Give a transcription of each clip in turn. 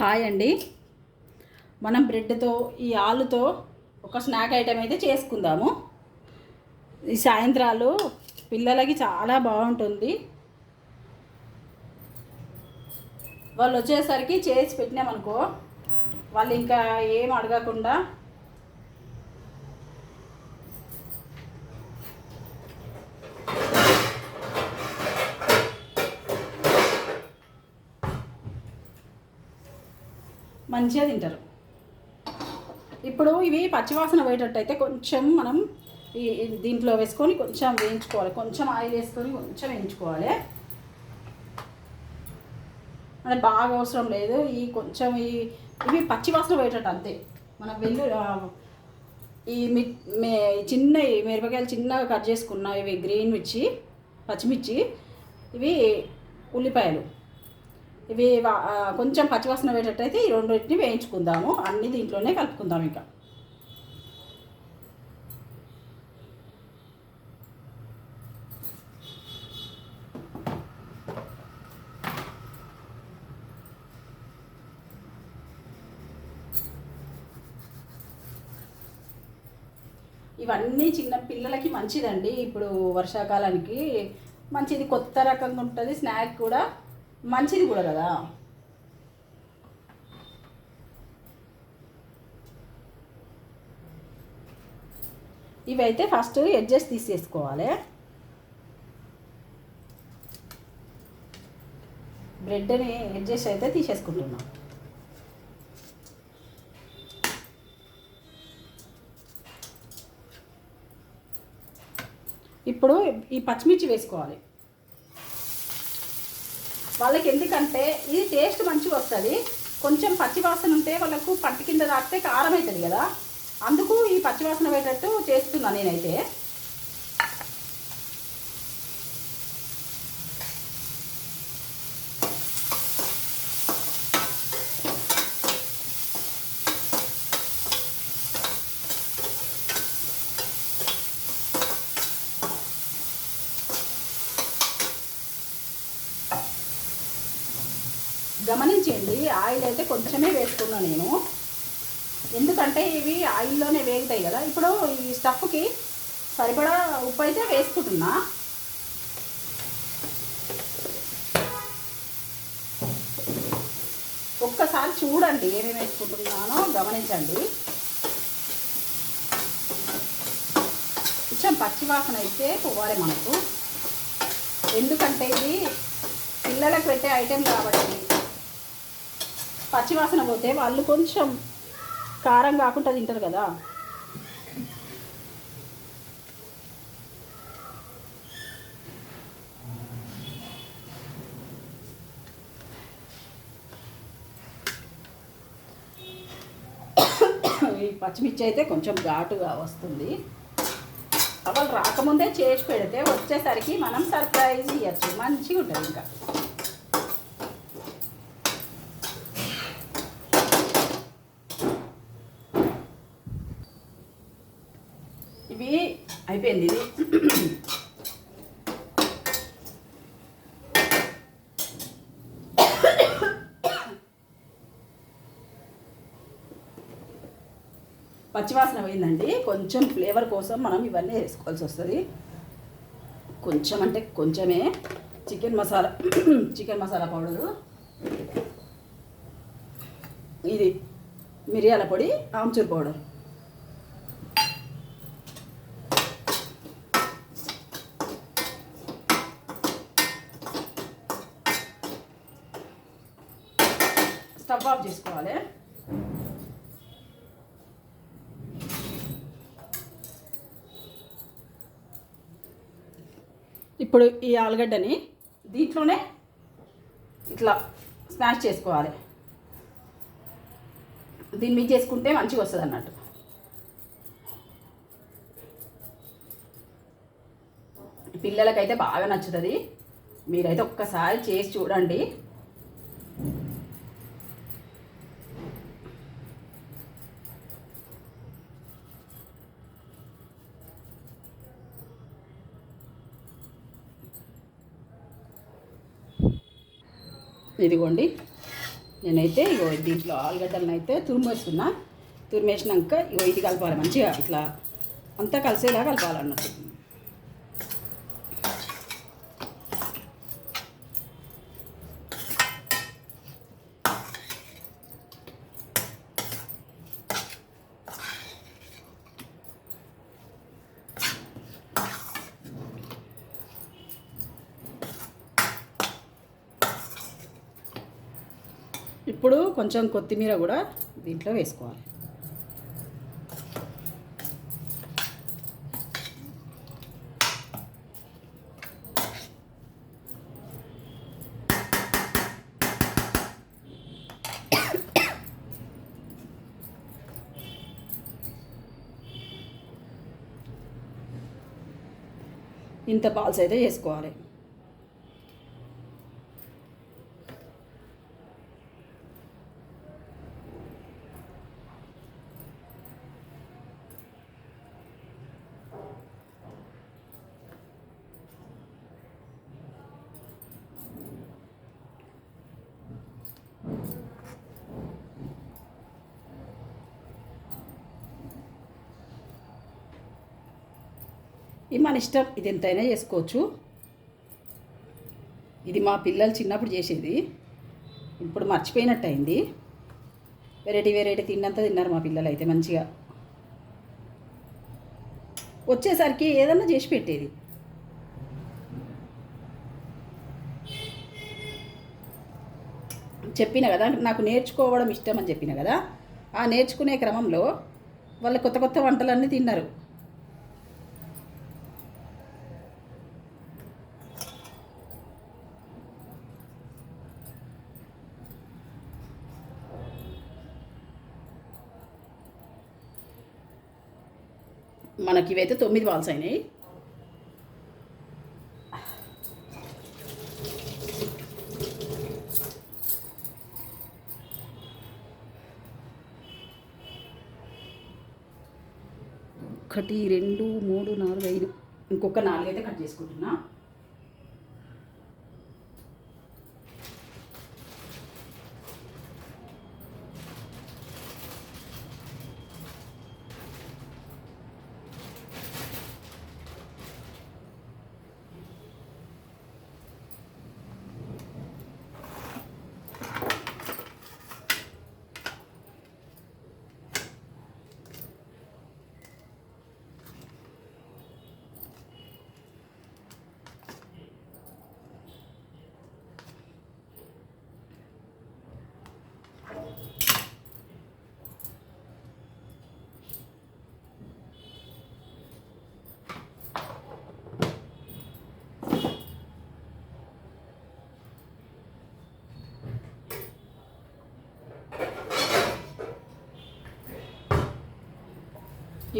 Hi అండి. మనం బ్రెడ్తో ఈ ఆలుతో ఒక స్నాక్ ఐటెం అయితే చేసుకుందాము. ఈ సాయంత్రాలు పిల్లలకి చాలా బాగుంటుంది. వాళ్ళు వచ్చేసరికి చేసి పెట్టినామనుకో వాళ్ళు ఇంకా ఏం అడగకుండా మంచిగా తింటారు. ఇప్పుడు ఇవి పచ్చివాసన పోయేటట్టయితే కొంచెం మనం ఈ దీంట్లో వేసుకొని కొంచెం వేయించుకోవాలి. కొంచెం ఆయిల్ వేసుకొని కొంచెం వేయించుకోవాలి. అంటే బాగా అవసరం లేదు. ఈ కొంచెం ఈ ఇవి పచ్చివాసన పోయేటట్టు అంతే. మనం వెల్లు ఈ మి చిన్న మిరపకాయలు చిన్నగా కట్ చేసుకున్న ఇవి గ్రీన్ మిర్చి పచ్చిమిర్చి ఇవి ఉల్లిపాయలు. ఇవి వా- కొంచెం పచ్చివాసన పోయేటట్టయితే ఈ రెండింటిని వేయించుకుందాము. అన్ని దీంట్లోనే కలుపుకుందాం ఇంకా. ఇవన్నీ చిన్న పిల్లలకి మంచిదండి. ఇప్పుడు వర్షాకాలానికి మంచిది. కొత్త రకంగా ఉంటుంది. స్నాక్ కూడా మంచిది కూడా కదా? ఇవైతే ఫస్ట్ ఎడ్జెస్ తీసేసుకోవాలి. బ్రెడ్ని ఎడ్జెస్ అయితే తీసేసుకుంటున్నాం. ఇప్పుడు ఈ పచ్చిమిర్చి వేసుకోవాలి. వాళ్ళకి ఎందుకంటే ఇది టేస్ట్ మంచిగా వస్తుంది. కొంచెం పచ్చివాసన ఉంటే వాళ్ళకు పంట కింద దాటితే కారం అవుతుంది కదా. అందుకు ఈ పచ్చివాసన పోయేటట్టు చేస్తున్నా నేనైతే. గమనించండి ఆయిల్ అయితే కొంచెమే వేసుకున్నా నేను. ఎందుకంటే ఇవి ఆయిల్లోనే వేగుతాయి కదా. ఇప్పుడు ఈ స్టఫ్కి సరిపడా ఉప్పు అయితే వేసుకుంటున్నా. ఒక్కసారి చూడండి ఏమేమి వేసుకుంటున్నానో గమనించండి. కొంచెం పచ్చివాసన అయితే పోవాలి మనకు. ఎందుకంటే ఇది పిల్లలకు పెట్టే ఐటెం కాబట్టి పచ్చివాసన పోతే వాళ్ళు కొంచెం కారం కాకుండా తింటారు కదా. ఈ పచ్చిమిర్చి అయితే కొంచెం ఘాటుగా వస్తుంది. వాళ్ళు రాకముందే చేసి పెడితే వచ్చేసరికి మనం సర్ప్రైజ్ ఇవ్వచ్చు మంచిగా ఉంటుంది ఇంకా ఇవి అయిపోయింది ఇది. పచ్చివాసన పోయిందండి. కొంచెం ఫ్లేవర్ కోసం మనం ఇవన్నీ వేసుకోవాల్సి వస్తుంది. కొంచెం అంటే కొంచెమే. Chicken masala chicken masala powder. ఇది మిరియాల పొడి ఆమ్చూర్ పౌడర్. చేసుకోవాలి ఇప్పుడు ఈ ఆలుగడ్డని దీంట్లోనే ఇట్లా స్మాష్ చేసుకోవాలి. దీన్ని మీద చేసుకుంటే మంచిగా వస్తుంది అన్నట్టు. పిల్లలకైతే బాగా నచ్చుతుంది. మీరైతే ఒక్కసారి చేసి చూడండి. ఇదిగోండి. నేనైతే ఇగో దీంట్లో ఆలుగడ్డలను అయితే తురిమేస్తున్నా. తురిమేసినాక ఇగో ఇది కలపాలి మంచిగా ఇట్లా అంతా కలిసేలా కలపాలన్నట్టు. ఇప్పుడు కొంచెం కొత్తిమీర కూడా దీంట్లో వేసుకోవాలి. ఇంత బాల్స్ అయితే చేసుకోవాలి ఇది మన ఇష్టం ఇది ఎంతైనా చేసుకోవచ్చు. ఇది మా పిల్లలు చిన్నప్పుడు చేసేది. ఇప్పుడు మర్చిపోయినట్టు అయింది వెరైటీ వెరైటీ తిన్నంత తిన్నారు మా పిల్లలు అయితే మంచిగా. వచ్చేసరికి ఏదన్నా చేసి పెట్టేది. చెప్పిన కదా నాకు నేర్చుకోవడం ఇష్టం అని చెప్పిన కదా ఆ నేర్చుకునే క్రమంలో వాళ్ళు కొత్త కొత్త వంటలన్నీ తిన్నారు. మనకి ఇవైతే తొమ్మిది బాల్స్ అయినాయి. ఒకటి రెండు మూడు నాలుగు ఐదు. ఇంకొక నాలుగు అయితే కట్ చేసుకుంటున్నా.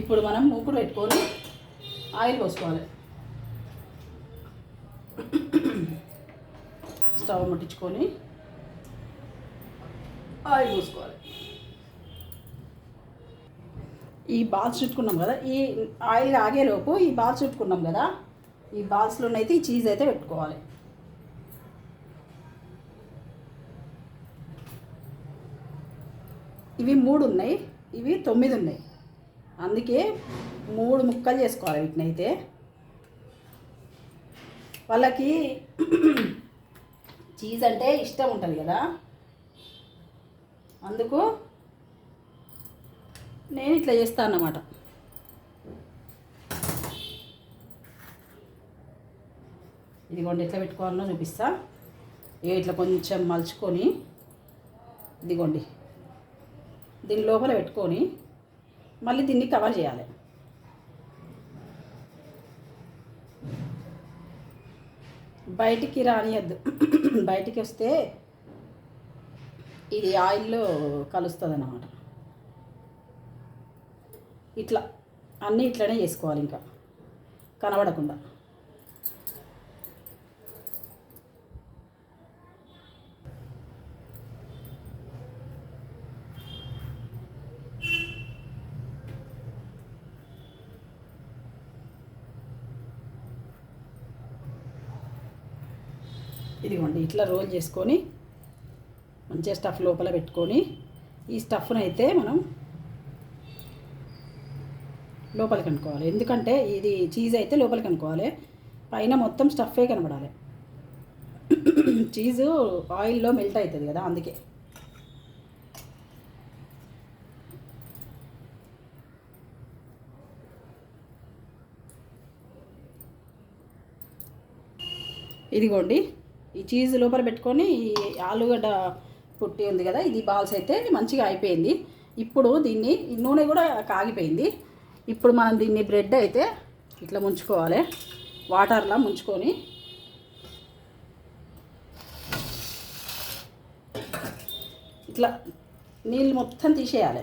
ఇప్పుడు మనం మూకుడు పెట్టుకొని ఆయిల్ పోసుకోవాలి. స్టవ్ ముట్టించుకొని ఆయిల్ పోసుకోవాలి ఈ బాల్స్ చుట్టుకున్నాం కదా ఈ ఆయిల్ ఆగేలోపు ఈ బాల్స్ చుట్టుకున్నాం కదా ఈ బాల్స్లోనైతే ఈ చీజ్ అయితే పెట్టుకోవాలి. ఇవి మూడు ఉన్నాయి ఇవి తొమ్మిది ఉన్నాయి. అందుకే మూడు ముక్కలు చేసుకోవాలి వీటిని అయితే. వాళ్ళకి చీజ్ అంటే ఇష్టం ఉంటుంది కదా అందుకు నేను ఇట్లా చేస్తాను అన్నమాట. ఇదిగోండి ఎట్లా పెట్టుకోవాలో చూపిస్తా. ఇక ఇట్లా కొంచెం మలుచుకొని ఇదిగోండి. దీని లోపల పెట్టుకొని మళ్ళీ దీన్ని కవర్ చేయాలి. బయటికి రానియద్దు. బయటికి వస్తే ఇది ఆయిల్లో కలుస్తుంది అన్నమాట ఇట్లా అన్నీ ఇట్లనే చేసుకోవాలి ఇంకా. కనబడకుండా. ఇదిగోండి ఇట్లా రోల్ చేసుకొని మంచిగా స్టఫ్ లోపల పెట్టుకొని ఈ స్టఫ్ను అయితే మనం లోపలికి అనుకోవాలి ఎందుకంటే ఇది చీజ్ అయితే లోపలికి అనుకోవాలి పైన మొత్తం స్టఫే కనబడాలి. చీజు ఆయిల్లో మెల్ట్ అవుతుంది కదా అందుకే. ఇదిగోండి ఈ చీజ్ లోపల పెట్టుకొని ఈ ఆలుగడ్డ పుట్టి ఉంది కదా ఇది బాల్స్ అయితే మంచిగా అయిపోయింది. ఇప్పుడు దీన్ని ఈ నూనె కూడా కాగిపోయింది. ఇప్పుడు మనం దీన్ని బ్రెడ్ అయితే ఇట్లా ముంచుకోవాలి. వాటర్లా ముంచుకొని. ఇట్లా నీళ్ళు మొత్తం తీసేయాలి.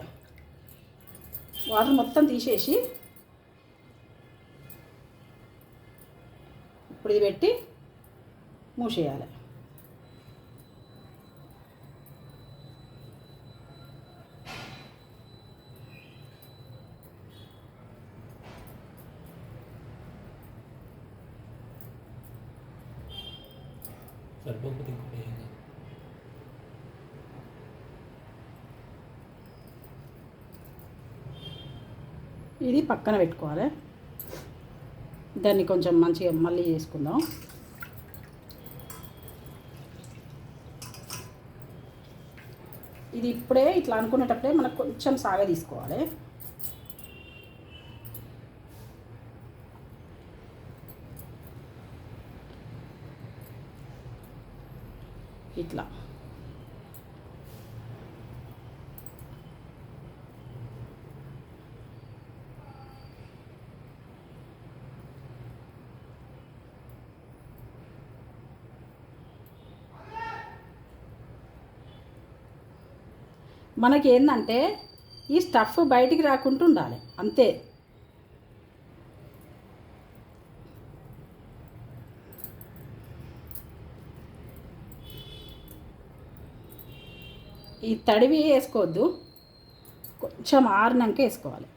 వాటర్ మొత్తం తీసేసి ఇప్పుడు ఇది పెట్టి మూసేయాలి. సరిపోకపోతే ఇంకోటి ఏం కాదు. ఇది పక్కన పెట్టుకోవాలి దాన్ని కొంచెం మంచిగా మళ్ళీ చేసుకుందాం ఇది ఇప్పుడే ఇట్లా అనుకునేటప్పుడే మనకు కొంచెం సాగ తీసుకోవాలి ఇట్లా. మనకి ఏంటంటే ఈ స్టఫ్ బయటికి రాకుండా ఉండాలి అంతే. ఈ తడివి వేసుకోవద్దు. కొంచెం ఆరినాక వేసుకోవాలి.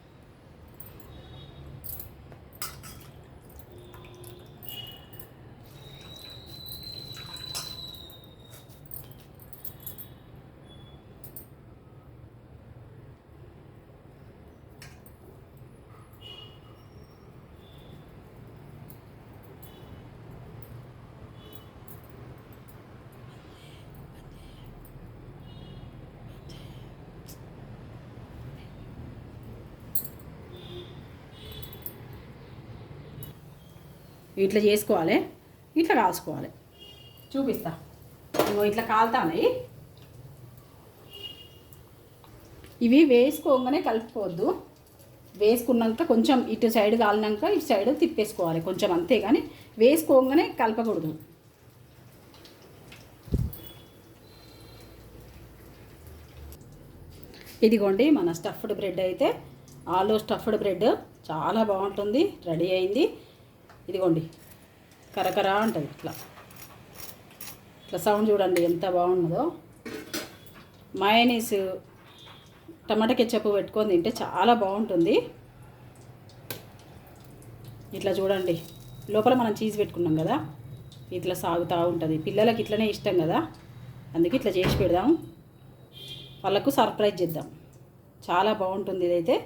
ఇట్లా చేసుకోవాలి ఇట్లా కాల్చుకోవాలి. చూపిస్తా. ఇంకో ఇట్లా కాలుతాయి ఇవి వేసుకోగానే కలుపుకోవద్దు. వేసుకున్నాక కొంచెం ఇటు సైడ్ కాలినాక ఇటు సైడ్ తిప్పేసుకోవాలి కొంచెం అంతే కానీ వేసుకోగానే కలపకూడదు. ఇదిగోండి మన స్టఫ్డ్ బ్రెడ్ అయితే ఆలో స్టఫ్డ్ బ్రెడ్ చాలా బాగుంటుంది రెడీ అయింది. ఇదిగోండి. కరకరా ఉంటుంది ఇట్లా. ఇట్లా సౌండ్ చూడండి ఎంత బాగున్నదో. మయనీస్ టమాటా కెచ్చప్ పెట్టుకొని తింటే చాలా బాగుంటుంది. ఇట్లా చూడండి. లోపల మనం చీజ్ పెట్టుకున్నాం కదా. ఇట్లా సాగుతూ ఉంటుంది. పిల్లలకి ఇట్లనే ఇష్టం కదా. అందుకే ఇట్లా చేసి పెడదాం. వాళ్ళకు సర్ప్రైజ్ చేద్దాం. చాలా బాగుంటుంది ఇదైతే.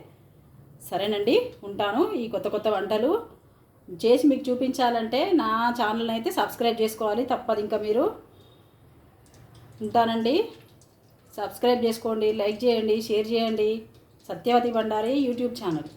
సరేనండి ఉంటాను. ఈ కొత్త కొత్త వంటలు చేసి మీకు చూపించాలంటే నా ఛానల్ అయితే సబ్స్క్రైబ్ చేసుకోవాలి తప్పదు ఇంకా మీరు. ఉంటానండి. సబ్స్క్రైబ్ చేసుకోండి లైక్ చేయండి షేర్ చేయండి. Satyavathi Bandari YouTube channel.